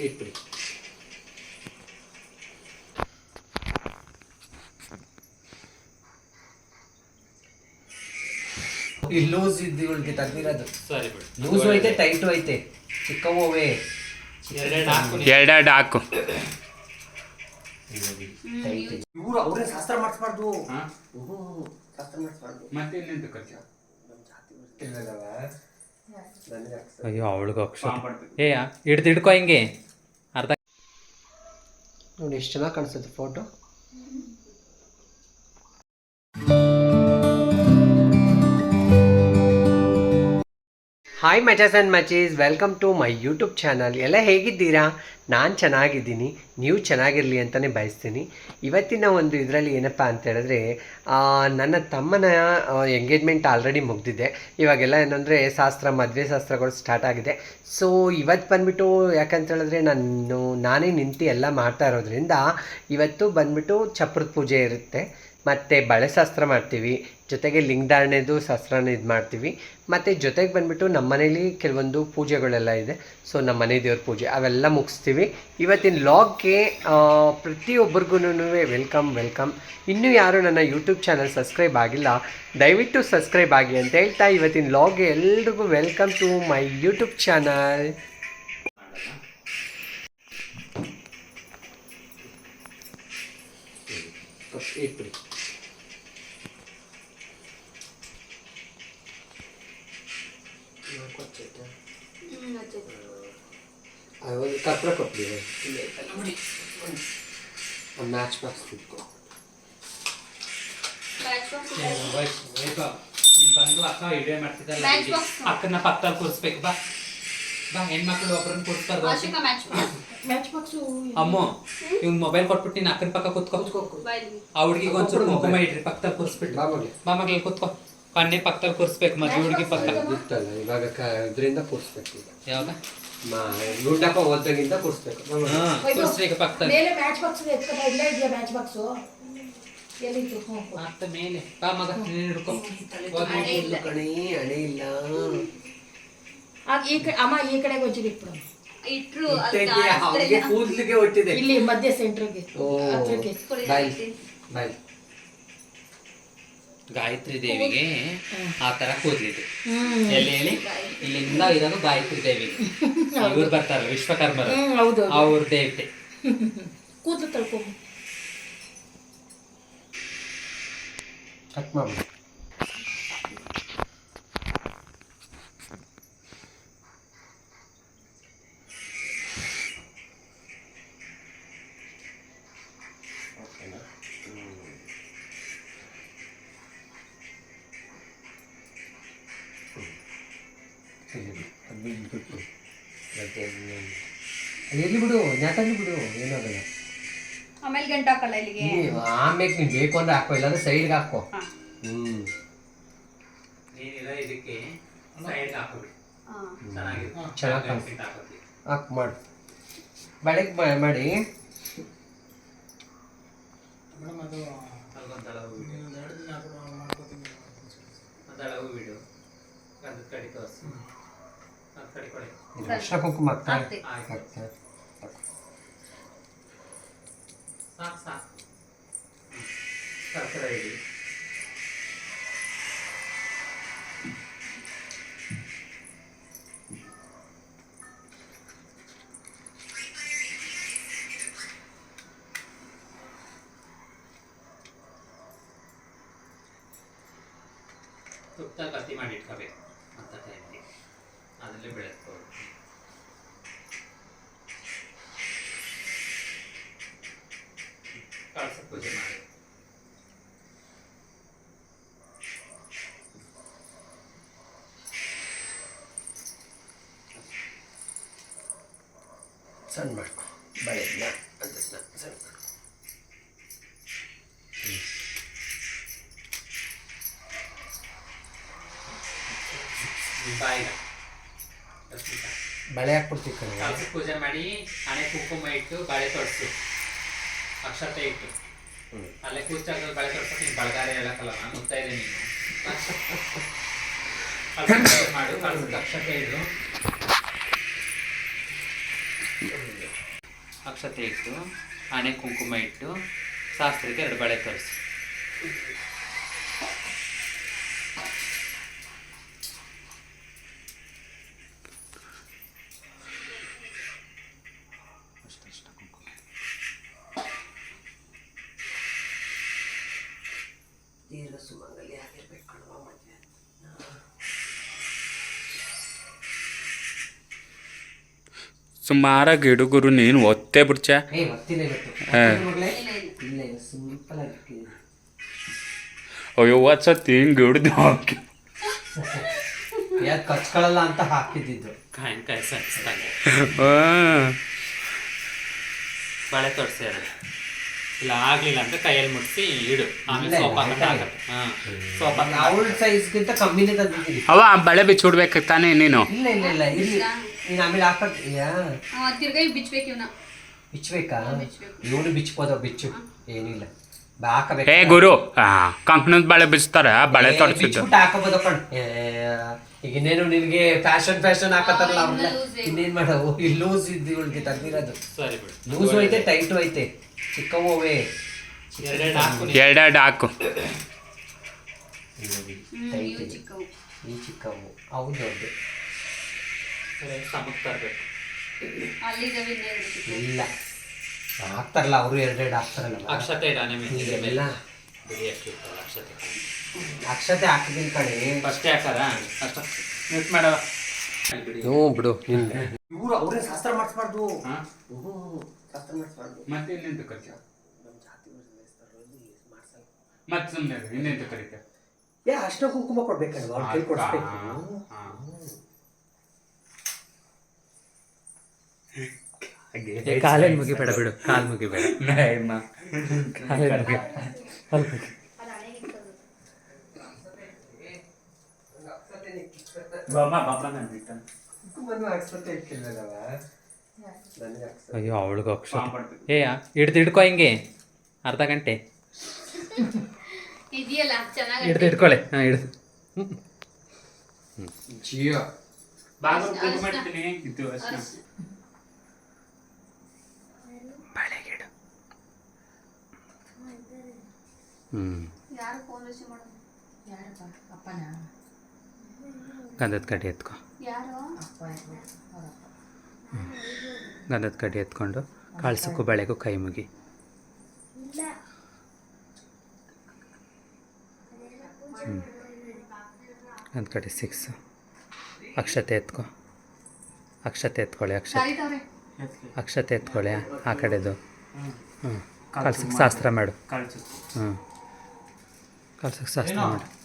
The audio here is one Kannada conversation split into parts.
ಇಟ್ಬಿಡಿ ಈ ಲೂಸ್ ಇದ್ದು ಇವಳಿಗೆ ತೆಗ್ದಿರೋದು ಸರಿ ಬಿಡು ಲೂಸ್ ಐತೆ ಟೈಟು ಐತೆ ಚಿಕ್ಕವೇ ಎರಡೆರಡು ಹಾಕು ನೀನು. ಎರಡೆರಡು ಹಾಕು ಇವ್ರು ಅವರೇ ಶಾಸ್ತ್ರ ಮಾಡಿಸ್ಬಾರ್ದು ಹಾ? ಶಾಸ್ತ್ರ ಮಾಡಿಸ್ಬಾರ್ದು ಮತ್ತೆ ಇನ್ನೆಂತ ಖರ್ಚು ನನಗೆ ಆಗ್ತದೆ. ಅಯ್ಯೋ ಅವಳಿಗೆ ಅಕ್ಷರ ಏಯ. ಏ ಹಿಡ್ದು ಹಿಡ್ಕೊ ಹಿಂಗೆ. ಅರ್ಧ ನೋಡಿ ಎಷ್ಟು ಚೆನ್ನಾಗಿ ಕಾಣಿಸುತ್ತೆ ಫೋಟೋ ಹಾಯ್ ಮಚಾಸ್ and ಮಚೀಸ್ welcome to my YouTube channel ಎಲ್ಲ ಹೇಗಿದ್ದೀರಾ? ನಾನು ಚೆನ್ನಾಗಿದ್ದೀನಿ. ನೀವು ಚೆನ್ನಾಗಿರಲಿ ಅಂತಲೇ ಬಯಸ್ತೀನಿ. ಇವತ್ತಿನ ಒಂದು ಇದರಲ್ಲಿ ಏನಪ್ಪ ಅಂತ ಹೇಳಿದ್ರೆ ನನ್ನ ತಮ್ಮನ ಎಂಗೇಜ್ಮೆಂಟ್ ಆಲ್ರೆಡಿ ಮುಗ್ದಿದೆ. ಇವಾಗೆಲ್ಲ ಏನಂದರೆ ಶಾಸ್ತ್ರ, ಮದುವೆ ಶಾಸ್ತ್ರಗಳು ಸ್ಟಾರ್ಟ್ ಆಗಿದೆ. ಸೊ ಇವತ್ತು ಬಂದುಬಿಟ್ಟು ಯಾಕಂತ ಹೇಳಿದ್ರೆ ನಾನು, ನಾನೇ ನಿಂತು ಎಲ್ಲ ಮಾಡ್ತಾ ಇರೋದ್ರಿಂದ ಇವತ್ತು ಬಂದುಬಿಟ್ಟು ಚಪ್ರದ ಪೂಜೆ ಇರುತ್ತೆ. ಮತ್ತು ಬಳೆ ಶಾಸ್ತ್ರ ಮಾಡ್ತೀವಿ. ಜೊತೆಗೆ ಲಿಂಗಧಾರಣೆದು ಶಾಸ್ತ್ರನ ಇದು ಮಾಡ್ತೀವಿ ಮತ್ತು ಜೊತೆಗೆ ಬಂದ್ಬಿಟ್ಟು ನಮ್ಮ ಮನೇಲಿ ಕೆಲವೊಂದು ಪೂಜೆಗಳೆಲ್ಲ ಇದೆ ಸೊ ನಮ್ಮ ಮನೆ ದೇವ್ರ ಪೂಜೆ ಅವೆಲ್ಲ ಮುಗಿಸ್ತೀವಿ ಇವತ್ತಿನ ಲಾಗ್ಗೆ ಪ್ರತಿಯೊಬ್ಬರಿಗೂ ವೆಲ್ಕಮ್ ವೆಲ್ಕಮ್ ಇನ್ನೂ ಯಾರು ನನ್ನ ಯೂಟ್ಯೂಬ್ ಚಾನಲ್ ಸಬ್ಸ್ಕ್ರೈಬ್ ಆಗಿಲ್ಲ ದಯವಿಟ್ಟು ಸಬ್ಸ್ಕ್ರೈಬ್ ಆಗಿ ಅಂತ ಹೇಳ್ತಾ ಇವತ್ತಿನ ಲಾಗ್ಗೆ ಎಲ್ರಿಗೂ welcome to my YouTube channel ಇಟ್ಬಿಡಿ ಒಂದು ಕೊಟ್ಟಿ ನೋಡಿ ಒಂದು ಮ್ಯಾಚ್ ಬಾಕ್ಸ್ ಇಟ್ಕೊ ಬಂದು ಅಕ್ಕ ವಿಡಿಯೋ box. ಅಕ್ಕನ ಪಕ್ಕದಲ್ಲಿ ಕೂರಿಸ್ಬೇಕು ಬಾ. ಬಾ ಹೆಣ್ಮಕ್ಳು ಒಬ್ಬರನ್ನ ಕೂರಿಸ್ಬಾರ್ದು ಆಶಿಕ ಮ್ಯಾಚ್ ಮ್ಯಾಚ್ ಬಾಕ್ಸು ಅಮ್ಮ ಇವ್ನ್ ಮೊಬೈಲ್ ಕೊಟ್ಬಿಟ್ಟು ನೀನ್ ಅಕ್ಕನ ಪಕ್ಕ ಕೂತ್ಕೋ. ಆ ಹುಡುಗಿಗೆ ಒಂದ್ಸಲ ಕುಂಕುಮ ಇಡ್ರಿ ಪಕ್ಕದಲ್ಲಿ ಕೂರಿಸ್ಬಿಟ್ಟು. ಬಾ ಮಕ್ಕಳು ಕೂತ್ಕೋ. ಕಣ್ಣೆ ಪಕ್ಕದಲ್ಲಿ ಕೂರಿಸ್ಬೇಕು ಮದ್ವೆ ಹುಡುಗಿ ಪಕ್ಕ. ಇತ್ತಲ್ಲ ಇವಾಗ ಕ ಇದರಿಂದ ಕೂರಿಸ್ಬೇಕು ಈಗ. ಯಾವಾಗ? ಮಾ ಗುಂಡಪ್ಪ ಹೋದಾಗಿಂದ ಕೂರಿಸ್ಬೇಕು. ಹಾ ಕೂರಿಸ್ಬೇಕು ಪಕ್ಕದಲ್ಲಿ. ಮೇಲೆ ಮ್ಯಾಚ್ ಬಾಕ್ಸ್ ಎತ್ಕೊಂಡ ಇಲ್ಲ ಇದೆಯಾ ಮ್ಯಾಚ್ ಬಾಕ್ಸು ಎಲ್ಲಿತ್ತು ಹ್ಞೂ ಮತ್ತೆ ಮೇಲೆ. ಬಾ ಮಗ ನೀನ್ ಹಿಡ್ಕೊ. ಹೋಗ್ಲಿ. ಕಣಿ ಹಣೆ ಇಲ್ಲ. ಆಗ ಈ ಕಡೆ ಅಮ್ಮ ಈ ಕಡೆಗೆ ಒಂಚೂರು ಇಟ್ಬಿಡು. ಇಟ್ರು ಇಟ್ಟೈತೆ, ಅವ್ನಿಗೆ ಕೂದ್ಲಿಗೆ ಒಟ್ಟಿದೆ ಇಲ್ಲಿ ಮಧ್ಯ ಸೆಂಟ್ರಿಗೆ ಓ ಹತ್ರಕ್ಕೆ. ಬಾಯ್ ಬಾಯ್. ಗಾಯತ್ರಿ ದೇವಿಗೆ ಆ ತರ ಕೂದ್ಲಿದೆ. ಎಲ್ಲಿ ಹೇಳಿ? ಇಲ್ಲಿಂದ ಇರೋದು ಗಾಯತ್ರಿ ದೇವಿ ಇವ್ರು ಬರ್ತಾರೆ ವಿಶ್ವಕರ್ಮರು. ಹೌದು ಅವ್ರ ದೇವತೆ. ಕೂದಲು ತಳ್ಕೊ ಕಟ್ ಮಾಡಿ. ಎಲ್ಲಿ ಬಿಡು ಯಾಕಂದ್ರೆ ಬಿಡು ಏನಾಗಲ್ಲ ಆಮೇಲೆ ಗಂಟೆ ಹಾಕಲ್ಲ ಇಲ್ಲಿಗೆ? ಆಮೇಲೆ ನೀನು ಬೇಕು ಅಂದ್ರೆ ಹಾಕೋ ಇಲ್ಲಾಂದ್ರೆ ಸೈಡ್ಗೆ ಹಾಕೋ. ಹಾ. ಹ್ಮ್. ನೀನಿರೋ ಇದಕ್ಕೆ ಚೆನ್ನಾಗ್ ಹಾಕ್ ಮಾಡು. ಬೆಳಗ್ಗೆ ಮಾಡಿ. ಮೇಡಮ್ ಅದು ಕಡೆ ಕೊಡಿ. ಇದು ಅರ್ಶಿನ ಕುಂಕುಮ ಹಾಕ್ತಾರೆ ಹಾಕ್ತೆ. ಆಯ್ತು. ಹಾಕ್ತಾರೆ ಸಾಕ್ ಸಾಕ್ ಕರ್ಕರ ಇಡಿ ತುಪ್ಪ ಅದರಲ್ಲೇ ಬೆಳೆಸ್ಕೋಬೇಕು ಕಳಸ ಪೂಜೆ ಮಾಡಿ ಸಣ್ಣ ಮಾಡ್ಕೊ ಬೆಳಗ್ಗೆ ಅಂತ ಸಣ್ಣ ಸಣ್ಣ ಮಾಡ್ಕೊ. ಬಾಯಿಗ ಬಳೆ ಹಾಕ್ಬಿಡ್ತೀವಿ ಕಣೆ. ಪೂಜೆ ಮಾಡಿ ಹಣೆ ಕುಂಕುಮ ಇಟ್ಟು ಬಳೆ ತೊಡ್ಸು. ಅಕ್ಷತೆ ಇಟ್ಟು. ಹ್ಮ್. ಅಲ್ಲೇ ಕೂಚಾಗ ಬಳೆ ತೊಡ್ಸಕ್ಕೆ ನೀನು ಬಳಗಾರೆ ಹೇಳಕ್ಕಲ್ಲ ನಾನು ಗೊತ್ತಾ ಇದೆ ನೀನು. ಪೂಜೆ ಮಾಡು ಕಳಸಕ್ಕೆ ಅಕ್ಷತೆ ಇಡು. ಅಕ್ಷತೆ ಇಟ್ಟು ಹಣೆ ಕುಂಕುಮ ಇಟ್ಟು ಶಾಸ್ತ್ರಕ್ಕೆ ಎರಡು ಬಳೆ ತರಿಸಿ ದೀರ್ಘ ಸುಮಂಗಲಿ ಆಗಿರ್ಬೇಕು ಕಣವ ಮದುವೆ ಸುಮಾರ ಗಿಡುಗುರು ನೀನು ಒತ್ತೆ ಬಿಡ್ಚ. ಏ ಒತ್ತಿಲ್ಲ ಇವತ್ತು ಹಾ. ಮಗಳೇ? ಇಲ್ಲ ಇಲ್ಲ ಸಿಂಪಲ್ ಆಗಿ ಅಯ್ಯೋ ಸತಿ ಹಿಂಗೆ ಹಿಡ್ದು ಹಾಕಿ. ಯಾಕೆ ಕಚ್ಕೊಳ್ಳಲ್ಲ ಅಂತ ಹಾಕಿದ್ದಿದ್ದು. ಕಾಯಿನ್ಕಾಯಿ ಸರಿಸ್ತಾನೆ ಆ, ಬಳೆ ತೋರಿಸಿ ಎರಡು ಇಲ್ಲ ಆಗ್ಲಿಲ್ಲ ಅಂದ್ರೆ ಕೈಯಲ್ಲಿ ಮುಟ್ಸಿ ಇಡು. ಆಮೇಲೆ ಸೋಪ್ ಇಲ್ಲ, ಹಾಕೊಂಡು ಆಯ್ತಾ? ಆಗತ್ತೆ ಹಾಂ ಸೋಪ್ ಅವಳ ಸೈಜ್ಗಿಂತ ಕಮ್ಮಿನೇ ತಂದಿದ್ದೀನಿ. ಅವ ಬಳೆ ಬಿಚ್ಚಿಡ್ಬೇಕು ತಾನೇ ನೀನು? ಇಲ್ಲ ಇಲ್ಲ ಇಲ್ಲ ಇಲ್ಲಿ ನೀನು ಆಮೇಲೆ ಹಾಕತ್ತೀಯಾ ತಿರ್ಗಾ ಬಿಚ್ಬೇಕು ಇವ್ನ. ಬಿಚ್ಚಬೇಕಾ ಬಿಚ್ಬೇಕು. ಇವನು ಬಿಚ್ಬೋದ ಬಿಚ್ಚು. ಏನಿಲ್ಲ. ಹಾಕಬೇಕು. ಏ ಗುರು ಆ ಕಂಕಣದ ಬಳೆ ಬಿಚ್ತಾರ ಬಳೆ ತೊಡ್ಸಿದ್ದು. ಹಾಕೋಬೋದು ಕಣ್ ಏ, ಈಗ ಇನ್ನೇನು ನಿನಗೆ ಫ್ಯಾಷನ್ ಫ್ಯಾಷನ್ ಹಾಕತ್ತಾರಲ್ಲ ಆ, ಅವ್ರೆಲ್ಲ ಇನ್ನ loose ಇನ್ನೇನ್ ಮಾಡವು? ಇಲ್ಲಿ ಲೂಸ್ ಇದ್ದು ಇವಳಿಗೆ ತಂದಿರೋದು. ಸರಿ ಬಿಡು. ಲೂಸು ಐತೆ ಟೈಟು ಐತೆ ಚಿಕ್ಕವೇ ಎರಡೆರಡು ಹಾಕು ನೀನು. ಎರಡೆರಡು ಹಾಕು. ಟೈಟ್ ಇದೆ. ಈ ಚಿಕ್ಕವು ಅವು ದೊಡ್ಡ ಸರಿ ಸಮಕ್ಕೆ ತರಬೇಕು ಅಲ್ಲಿದ್ದಾವೆ ಇನ್ನೇ ಎರಡು ಚಿಕ್ಕವು ಇಲ್ಲ. ಹಾಕ್ತಾರಲ್ಲ ಅವರು ಎರಡೆರಡು ಹಾಕ್ತಾರಲ್ಲ ಅಕ್ಷತೆ ಇಲ್ಲ ಅಕ್ಷತೆ. ಅಕ್ಷತೆ ಹಾಕಿದ್ದೀನಿ ಕಡೆ ಫಸ್ಟೇ ಹಾಕಾರ ಅಷ್ಟ ಮಿಸ್ ಮಾಡವ ಬಿಡಿ. ಹ್ಞೂ ಬಿಡು ಇವರು ಅವರೇ ಶಾಸ್ತ್ರ ಮಾಡಿಸ್ಬಾರ್ದು? ಹ್ಞೂ ಶಾಸ್ತ್ರ ಮಾಡಿಸ್ಬಾರ್ದು. ಮತ್ತೆ ಇನ್ನೆಂತ ಕರಿತ ನಮ್ಮ ಜಾತಿ ಮಾಡಿಸಲ್ಲ. ಮತ್ತೆ ಸುಮ್ಮನೆ ಇನ್ನೆಂತ ಕರಿತ ಏ ಅಷ್ಟ ಕುಂಕುಮ ಕೊಡ್ಬೇಕಲ್ವ? ಅವ್ರ ಕೈ ಕೊಡಿಸ್ಬೇಕು. ಕಾಲೇನು ಮುಗಿಬೇಡ ಬಿಡು ಕಾಲು ಮುಗಿಬೇಡ. ಕುಂಕುಮನು ಅಕ್ಷತೆ ಇಕ್ಕಿಲ್ವಲ್ಲವ ನನಗೆ ಅಕ್ಷತೆ ಅಯ್ಯೋ ಅವಳಿಗೆ ಅಕ್ಷರ ಏ ಹಿಡ್ದು ಹಿಡ್ಕೊ ಹಿಂಗೆ. ಅರ್ಧ ಗಂಟೆ. ಇದೆಯಲ್ಲ ಚೆನ್ನಾಗಿ ಹಿಡ್ದು ಹಿಡ್ಕೊಳ್ಳಿ. ಹಾಂ ಹಿಡ್ದು. ಜಿಯೋ. ಹ್ಮ್. ಯಾರು ಫೋನ್ ಇದು ಅಷ್ಟೇ ಬಾಳೆಗಿಡ ಹ್ಞೂ ಯಾರು ಫೋನ್ ರಿಸೀವ್ ಮಾಡೋದು ಯಾರಪ್ಪ ಅಪ್ಪನ ಗಂಧದ ಕಡ್ಡಿ ಎತ್ಕೊ. ಯಾರು? ಅಪ್ಪ ಅವರಪ್ಪ ಗಂಧದ ಕಡ್ಡಿ ಎತ್ಕೊಂಡು ಕಳ್ಸಕ್ಕೂ ಬೆಳೆಗೂ ಕೈ ಮುಗಿ. ಹ್ಞೂ ಗಂಧದ ಕಡ್ಡಿ ಸಿಕ್ಸ್ ಅಕ್ಷತೆ ಎತ್ಕೊ. ಅಕ್ಷತೆ ಎತ್ಕೊಳ್ಳಿ ಅಕ್ಷತೆ. ಅಕ್ಷತೆ ಎತ್ಕೊಳ್ಳಿ ಆ ಕಡೆದು. ಹ್ಞೂ ಕಳ್ಸಕ್ಕೆ ಶಾಸ್ತ್ರ ಮಾಡು. ಹ್ಞೂ ಕಳ್ಸಕ್ಕೆ ಶಾಸ್ತ್ರ ಮಾಡು.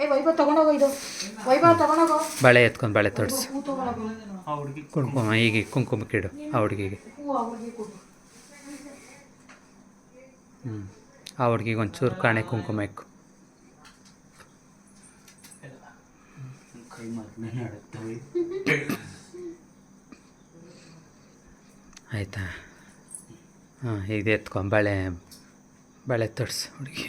ಏ ವೈಭವ್ ತಗೊಂಡೋಗೋ ಇದು. ವೈಭವ್ ತಗೊಂಡೋಗೋ. ಬಳೆ ಎತ್ಕೊಂಡು ಬಳೆ ತೊಡ್ಸು. ಕುಂಕುಮ. ಹೀಗೆ ಕುಂಕುಮ ಈಗ ಕುಂಕುಮಕ್ಕಿಡು ಆ ಹುಡುಗಿಗೆ. ಹ್ಞೂ ಆ ಹುಡುಗಿಗೆ ಒಂಚೂರು ಕಾಣೆ ಕುಂಕುಮ ಇಕ್ಕು. ಆಯಿತಾ? ಹಾಂ ಇದು ಎತ್ಕೊಂಡು ಬಳೆ ಬಳೆ ತೊಡ್ಸು ಹುಡುಗಿ.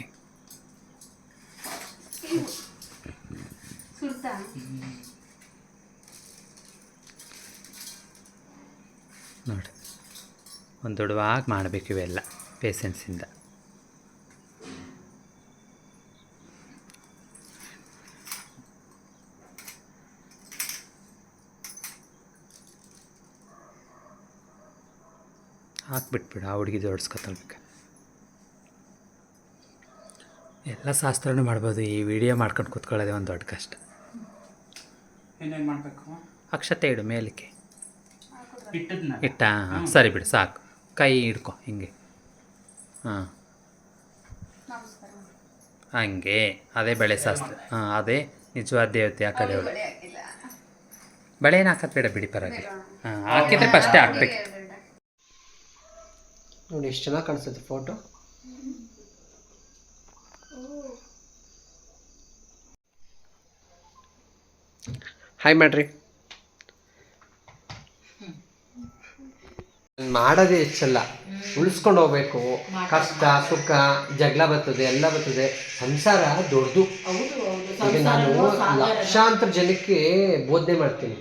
ನೋಡಿ, ಒಂದು ದೊಡ್ಡವಾಗಿ ಮಾಡಬೇಕು ಇವೆಲ್ಲ ಪೇಸೆನ್ಸಿಂದ ಹಾಕ್ಬಿಟ್ಬಿಡು, ಆ ಹುಡುಗಿ ಜೋಡಿಸ್ಕೊತಲ್ಬೇಕು ಎಲ್ಲ ಶಾಸ್ತ್ರನೂ ಮಾಡ್ಬೋದು, ಈ ವಿಡಿಯೋ ಮಾಡ್ಕೊಂಡು ಕೂತ್ಕೊಳ್ಳೋದೇ ಒಂದು ದೊಡ್ಡ ಕಷ್ಟ. ಮಾಡಬೇಕು? ಅಕ್ಷತೆ ಇಡು ಮೇಲಕ್ಕೆ. ಇಟ್ಟದ್ನ? ಇಟ್ಟ ಹಾಂ ಸರಿ ಬಿಡು ಸಾಕು. ಕೈ ಹಿಡ್ಕೊ ಹಿಂಗೆ. ಹಾಂ. ನಮಸ್ಕಾರ. ಹಂಗೆ ಅದೇ ಬೆಳೆ ಶಾಸ್ತ್ರ ಹಾಂ ಅದೇ ನಿಜವಾದ ದೇವತೆ ಆ ಕಡೆ ಅವಳು ಬಳೆ ಏನು ಹಾಕೋದು ಬೇಡ ಬಿಡಿ ಪರವಾಗಿಲ್ಲ. ಹಾಂ ಹಾಕಿದ್ರೆ ಫಸ್ಟೇ ಹಾಕ್ಬೇಕು. ನೋಡಿ ಎಷ್ಟು ಚೆನ್ನಾಗಿ ಕಾಣಿಸುತ್ತೆ ಫೋಟೋ ಹಾಯ್ ಮಾಡ್ರಿ ಮಾಡೋದೇ ಹೆಚ್ಚಲ್ಲ ಉಳಿಸ್ಕೊಂಡು ಹೋಗ್ಬೇಕು. ಕಷ್ಟ ಸುಖ ಜಗಳ ಬರ್ತದೆ ಎಲ್ಲ ಬರ್ತದೆ. ಸಂಸಾರ ದೊಡ್ಡದು. ಹೌದು ಹೌದು. ಈಗ ನಾನು ಲಕ್ಷಾಂತರ ಜನಕ್ಕೆ ಬೋಧನೆ ಮಾಡ್ತೀನಿ.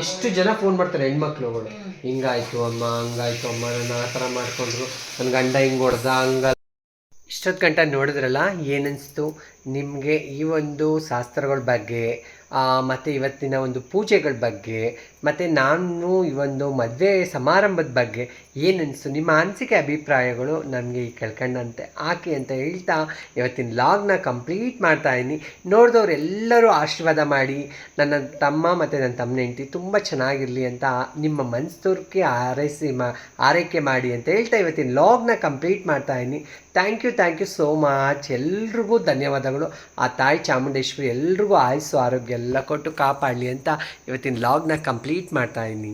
ಎಷ್ಟು ಜನ ಫೋನ್ ಮಾಡ್ತಾರೆ ಹೆಣ್ಮಕ್ಳುಗಳು? ಹಿಂಗಾಯ್ತು ಅಮ್ಮ ಹಂಗಾಯ್ತು ಅಮ್ಮ ನನ್ನ ಆ ಥರ ಮಾಡ್ಕೊಂಡ್ರು. ನನ್ನ ಗಂಡ ಹಿಂಗೆ ಹೊಡೆದ ಹಂಗ. ಇಷ್ಟೊತ್ತು ಗಂಟ ನೋಡಿದ್ರಲ್ಲ ಏನನ್ನಿಸ್ತು ನಿಮಗೆ ಈ ಒಂದು ಶಾಸ್ತ್ರಗಳ ಬಗ್ಗೆ ಮತ್ತು ಇವತ್ತಿನ ಒಂದು ಪೂಜೆಗಳ ಬಗ್ಗೆ, ಮತ್ತು ನಾನು ಈ ಒಂದು ಮದುವೆ ಸಮಾರಂಭದ ಬಗ್ಗೆ ಏನನ್ನಿಸು ನಿಮ್ಮ ಅನಿಸಿಕೆ ಅಭಿಪ್ರಾಯಗಳು ನನಗೆ ಈ ಕೆಳ್ಕೊಂಡಂತೆ ಹಾಕಿ ಅಂತ ಹೇಳ್ತಾ ಇವತ್ತಿನ ಲಾಗ್ನ ಕಂಪ್ಲೀಟ್ ಮಾಡ್ತಾ ಇದ್ದೀನಿ. ನೋಡಿದವ್ರು ಎಲ್ಲರೂ ಆಶೀರ್ವಾದ ಮಾಡಿ, ನನ್ನ ತಮ್ಮ ಮತ್ತು ನನ್ನ ತಮ್ಮನ ಹೆಂಡತಿ ತುಂಬ ಚೆನ್ನಾಗಿರಲಿ ಅಂತ ನಿಮ್ಮ ಮನಸ್ಸೂರ್ಕೆ ಆರೈಸಿ ಮಾ ಆರೈಕೆ ಮಾಡಿ ಅಂತ ಹೇಳ್ತಾ ಇವತ್ತಿನ ಲಾಗ್ನ ಕಂಪ್ಲೀಟ್ ಮಾಡ್ತಾ ಇದ್ದೀನಿ. Thank you thank you so much ಎಲ್ರಿಗೂ ಧನ್ಯವಾದಗಳು. ಆ ತಾಯಿ ಚಾಮುಂಡೇಶ್ವರಿ ಎಲ್ರಿಗೂ ಆಯಸ್ಸು, ಆರೋಗ್ಯ ಎಲ್ಲ ಕೊಟ್ಟು ಕಾಪಾಡಲಿ ಅಂತ ಇವತ್ತಿನ ಲಾಗ್ನ ಕಂಪ್ಲೀಟ್ ಮಾಡ್ತಾ ಇದ್ದೀನಿ.